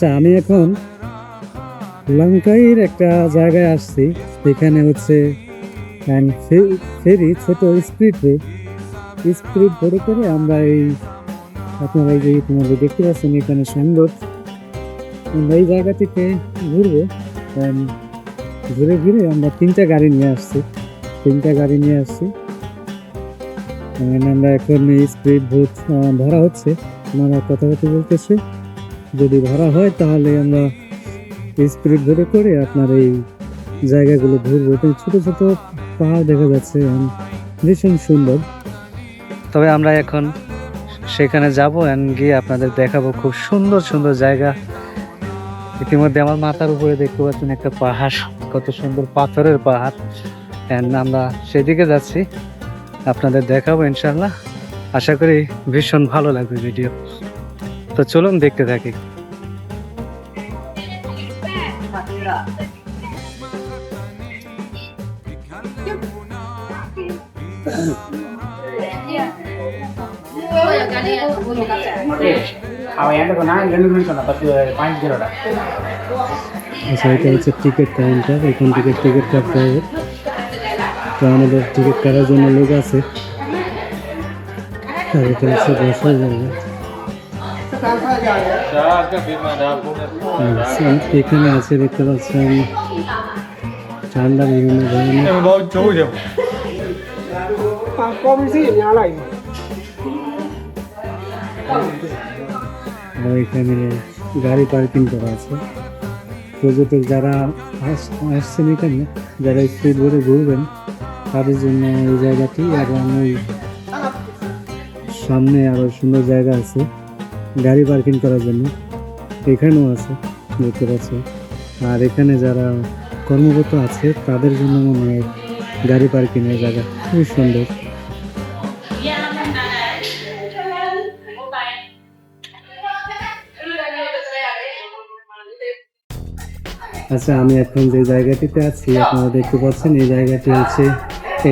আচ্ছা আমি এখন লঙ্কাইয়ের একটা জায়গায় আসছি। এখানে হচ্ছে ফেরি, ছোট স্পিড স্পিড বোটে করে আমরা এই, আপনারা এই যে তোমাদের দেখতে পাচ্ছেন, এখানে সুন্দর। আমরা এই জায়গা থেকে ঘুরবো ঘুরে ঘুরে আমরা তিনটা গাড়ি নিয়ে আসছি। তিনটা গাড়ি নিয়ে আসছি। আমরা এখন স্পিড বোট ধরা হচ্ছে। ওনারা কথাবার্তা বলতেছে। যদি ধরা হয়, তাহলে আমরা স্পিরিট বোটে করে আপনার এই জায়গাগুলো ঘুরবো। এখানে ছোট ছোট পাহাড় দেখা যাচ্ছে ভীষণ সুন্দর। তবে আমরা এখন সেখানে যাব অ্যান্ড গিয়ে আপনাদের দেখাবো খুব সুন্দর সুন্দর জায়গা। ইতিমধ্যে আমার মাথার উপরে দেখতে পাচ্ছেন একটা পাহাড়, কত সুন্দর পাথরের পাহাড়। অ্যান্ড আমরা সেদিকে যাচ্ছি, আপনাদের দেখাবো ইনশাল্লাহ আশা করি ভীষণ ভালো লাগবে ভিডিও তো চলুন দেখতে থাকি। আচ্ছা এটা হচ্ছে টিকিট কাউন্টার এখান থেকে টিকিট কাটতে হবে। তো আমাদের টিকিট কাটার জন্য লোক আছে। বসার জায়গা এখানে আছে দেখতে পাচ্ছেন। ঠান্ডা বিভিন্ন ধরনের। আর এখানে গাড়ি পার্কিং করা আছে। পর্যটক যারা আস- আসছেন এখানে যারা স্পিড বোর্ডে ঘুরবেন তাদের জন্য এই জায়গাটি এবং ওই সামনে আরও সুন্দর জায়গা আছে। গাড়ি পার্কিং করার জন্য। এখানেও আছে, দেখতে পাচ্ছি। আর এখানে যারা কর্মরত আছে, তাদের জন্য মনে হয় গাড়ি পার্কিংয়ের জায়গা খুবই সুন্দর। আচ্ছা আমি এখন যে জায়গাটিতে আছি, আপনারা দেখতে পাচ্ছেন, এই জায়গাটি হচ্ছে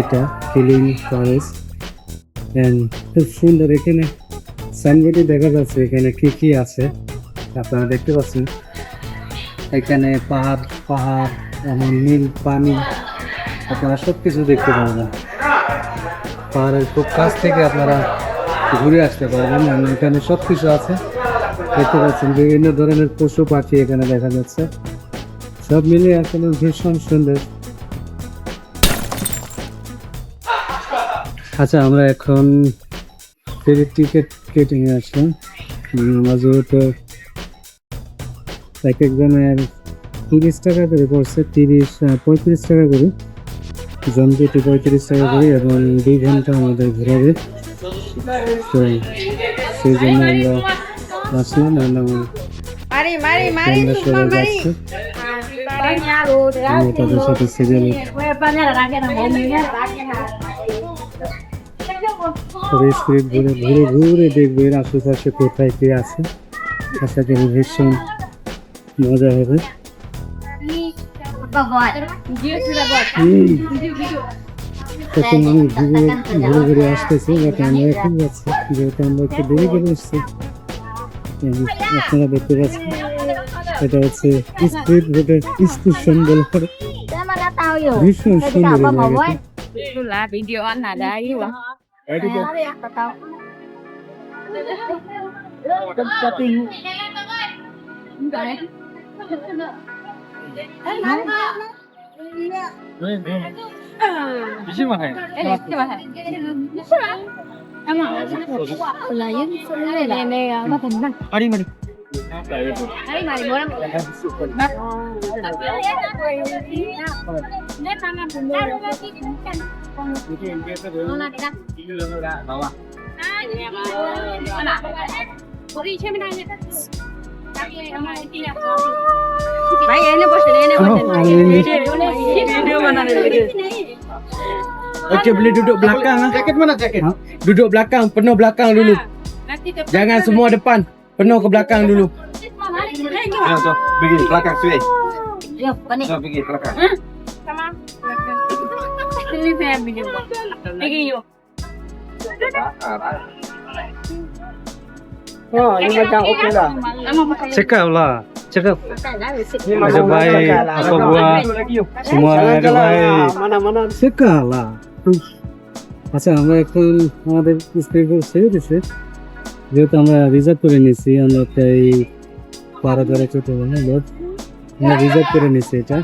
এটা কিলিং ফরেস্ট অ্যান্ড খুব সুন্দর, এখানে সাইনবোর্ডে দেখা যাচ্ছে এখানে কি কি আছে। আপনারা দেখতে পাচ্ছেন। এখানে পাহাড় পাহাড়, এমন নীল পানি। আপনারা সব কিছু দেখতে পারবেন। পাহাড়ের খুব কাছ থেকে আপনারা ঘুরে আসতে পারবেন। এখানে সব কিছু আছে। দেখতে পাচ্ছেন, বিভিন্ন ধরনের পশু পাখি এখানে দেখা যাচ্ছে। সব মিলিয়ে আসলে ভীষণ সুন্দর। আচ্ছা আমরা এখন ফেরির টিকিট কেটে নিয়ে আসলাম আমরা যেহেতু এক একজনের তিরিশ টাকা করে পড়ছে তিরিশ পঁয়ত্রিশ টাকা করে। জন প্রতি পঁয়ত্রিশ টাকা করে এবং দুই ঘণ্টা আমাদের ঘোরাবে। তো সেই জন্য আমরা আসলাম আমার. তাদের সাথে সিরিয়ালে ঘুরে ঘুরে ঘুরে দেখবে এর আশেপাশে কোথায় কে আছে। আশা করি ভীষণ মজা হবে। মানুষ ঘুরে ঘুরে ঘুরে আসতেছে, বাট আমরা এখন যাচ্ছি, যেহেতু আমরা একটু দেরি করে আপনারা দেখতে পাচ্ছেন, এটা হচ্ছে স্পিড ভীষণ সুন্দর Kaya kami ang đi Tatating. Enggak đi Eh, mana? đi Bisa mah? đi bisa mah? đi mah? Emang? đi pelayan. Nenek, đi tentang? Ari, đi Ari, mari, đi Mak. Mak. đi Mak. Mak. đi Mak. Mak. đi Mak. Mak. Bayi ini bos ini Okey boleh duduk belakang ah. Jaket mana jaket? Duduk belakang, penuh belakang dulu. Jangan semua depan. Penuh ke belakang dulu. Ya, so, ah, Pergi belakang sini. Ya, panik. So, pergi belakang. Ha? Sama. Sini saya video. Pergi yuk. Oh, ini macam okey lah. Cakap lah Cakap Ini Ada baik Apa buat Semua ada baik Mana-mana. শেখা lah আচ্ছা আমরা এখন আমাদের speed ছেড়ে দিছি যেহেতু আমরা reserve করে নিছি আমরা তাই বারো ধরে ছোট বলে লোড আমরা রিজার্ভ করে নিছি এটা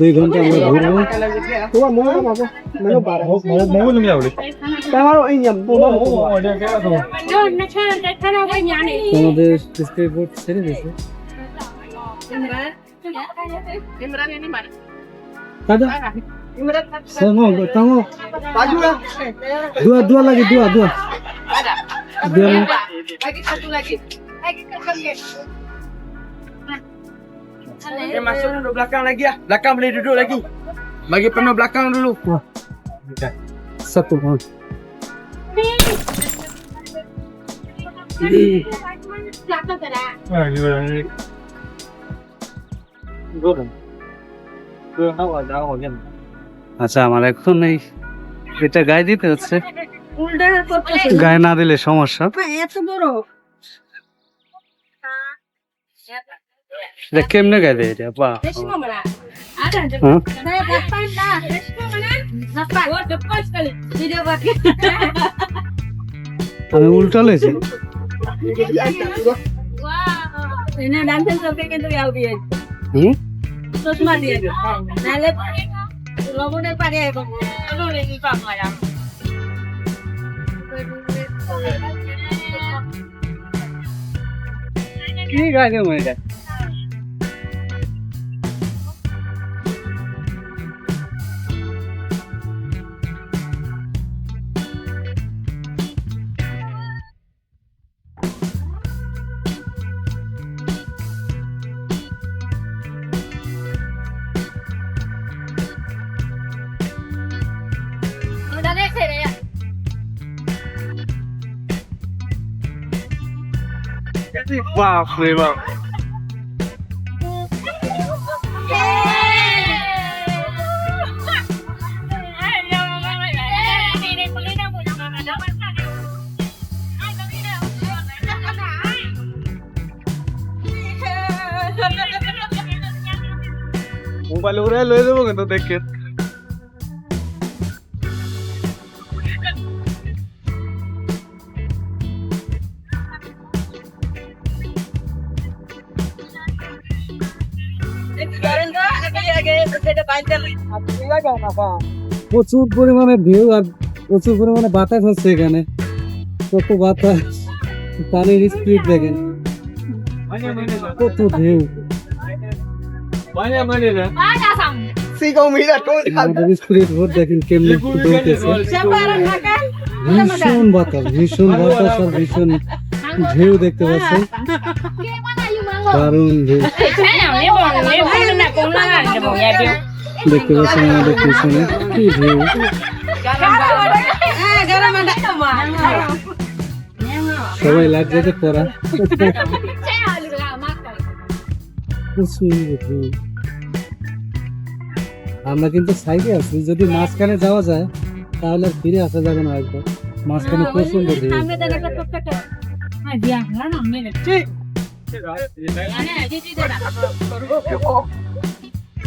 দুই ঘন্টা আমরা ঘুরবো Tua mau apa? Mana barang? Mau belum ya boleh? Tahu ini yang mau. dia kira tu. No, no, no, no, no, no, no, তো আমাদের speed boat Eh, masuk duduk belakang lagi ah. Belakang boleh duduk lagi. Bagi penuh belakang dulu. Wah. satu oh. Belakang tak Ah, ni boleh ni. Awak dah awak kan. আচ্ছা আমার এখন এই এটা গায়ে দিতে হচ্ছে গায়ে না দিলে সমস্যা এত বড় এটা কেমনে গায়ে দেয় এটা বাহ রেশমা মারা ada হ্যাঁ saya depan dah রেশমা মারা depan oh มันจะเรียกเสยอ่าวเลยแ মোবাইল উড়ে লয়ে যাব কিন্তু দেখে প্রচুর পরিমাণে ঢেউ আর প্রচুর পরিমাণে বাতাস হচ্ছে এখানে। কত বাতাস পানির স্পিড দেখেন। কত ঢেউ banyak mana dah Si kau mira tu. আমাদের স্পিড বোট দেখেন কেমনে makan ভীষণ বাতাস ভীষণ বাতাস আর ভীষণ ঢেউ দেখতে পাচ্ছেন দারুণ ঢেউ দেখতে পাচ্ছেন আমাদের পিছনে কি ঢেউ সবাই লাইফ জ্যাকেট পরা আমরা কিন্তু সাইডে আছি যদি মাঝখানে যাওয়া যায় তাহলে আর ফিরে আসা যাবে না একবার। মাঝখানে প্রচণ্ড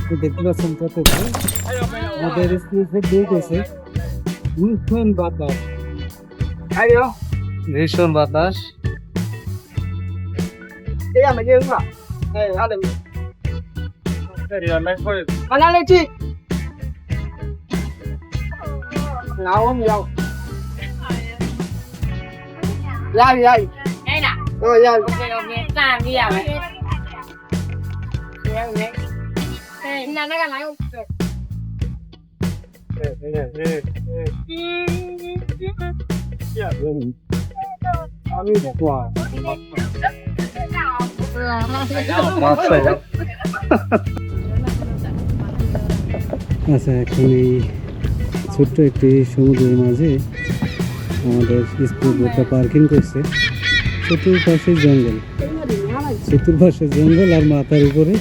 তো দেখতে পাচ্ছেন কত আমাদের স্কুল থেকে দৌড়েছে ভীষণ বাতাস. ভীষণ বাতাস। apa மணாலேச்சி நாவும் யாவ் யாய் யாய் ஓ யாய் Yeah, I'm in the car. আচ্ছা এখন এই ছোট্ট একটি সমুদ্রের মাঝে আমাদের স্কুল বোটটা পার্কিং করছে। চতুর্পাশে জঙ্গল। চতুর্পাশে জঙ্গল আর মাথার উপরে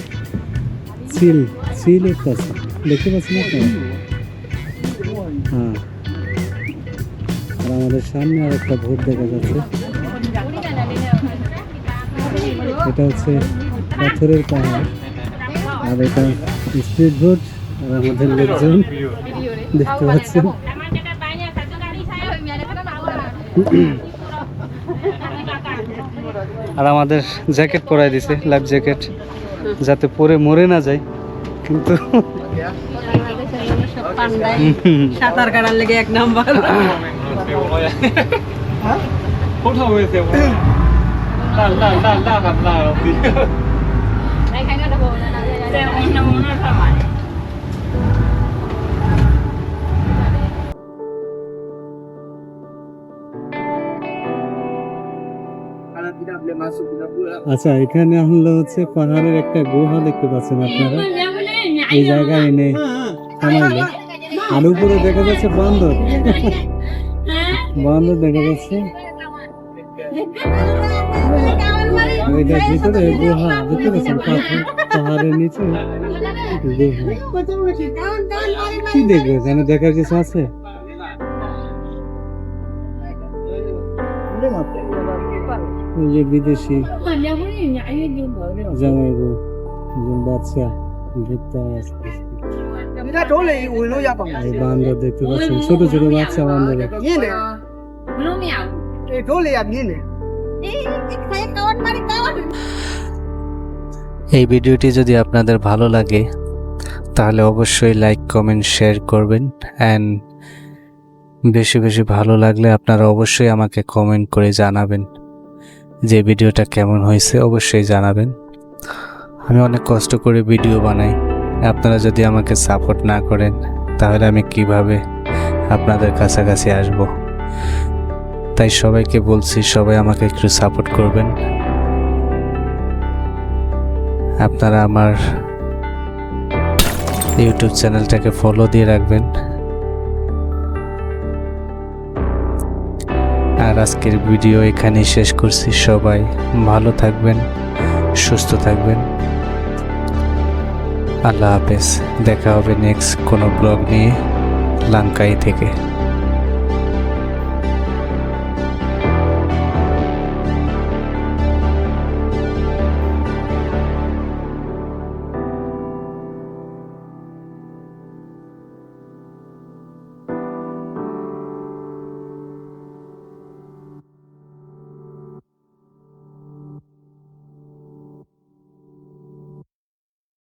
চিল চিল একটা দেখতে পাচ্ছেন আপনারা? হ্যাঁ। আর আমাদের সামনে আর একটা ভোট দেখা যাচ্ছে। এটা হচ্ছে পাথরের পাহাড়। আর এটা স্পিড বোট আর আমাদের লোকজন দেখতে পাচ্ছেন। আর আমাদের জ্যাকেট পরাই দিছে লাইফ জ্যাকেট যাতে পরে মরে না যায়। কিন্তু সাঁতার কাটার লেগে এক নাম্বার। আচ্ছা এখানে হলো হচ্ছে পাহাড়ের একটা গুহা দেখতে পাচ্ছেন আপনারা। এই জায়গায় এনে থামাইলে। আর উপরে দেখা যাচ্ছে বান্দর। বান্দর দেখা যাচ্ছে। এটার ভিতরে গুহা দেখতে পাচ্ছেন পাহাড়ের নিচে কি দেখবে এখানে দেখার কিছু আছে যে বিদেশি একজন বাচ্চা দেখতে আসছে বান্দর দেখতে পাচ্ছেন ছোট ছোট বাচ্চা বান্দর এই ভিডিওটি যদি আপনাদের ভালো লাগে, তাহলে অবশ্যই লাইক কমেন্ট শেয়ার করবেন। অ্যান্ড বেশি বেশি ভালো লাগলে আপনারা অবশ্যই আমাকে কমেন্ট করে জানাবেন যে ভিডিওটা কেমন হয়েছে, অবশ্যই জানাবেন। আমি অনেক কষ্ট করে ভিডিও বানাই। আপনারা যদি আমাকে সাপোর্ট না করেন, তাহলে আমি কীভাবে আপনাদের কাছাকাছি আসব? তাই সবাইকে বলছি, সবাই আমাকে একটু সাপোর্ট করবেন। আপনারা আমার ইউটিউব চ্যানেলটাকে ফলো দিয়ে রাখবেন। আর আজকের ভিডিও এখানেই শেষ করছি। সবাই ভালো থাকবেন, সুস্থ থাকবেন। আল্লাহ হাফেজ। দেখা হবে নেক্সট কোনো ব্লগ নিয়ে লাঙ্কাই থেকে।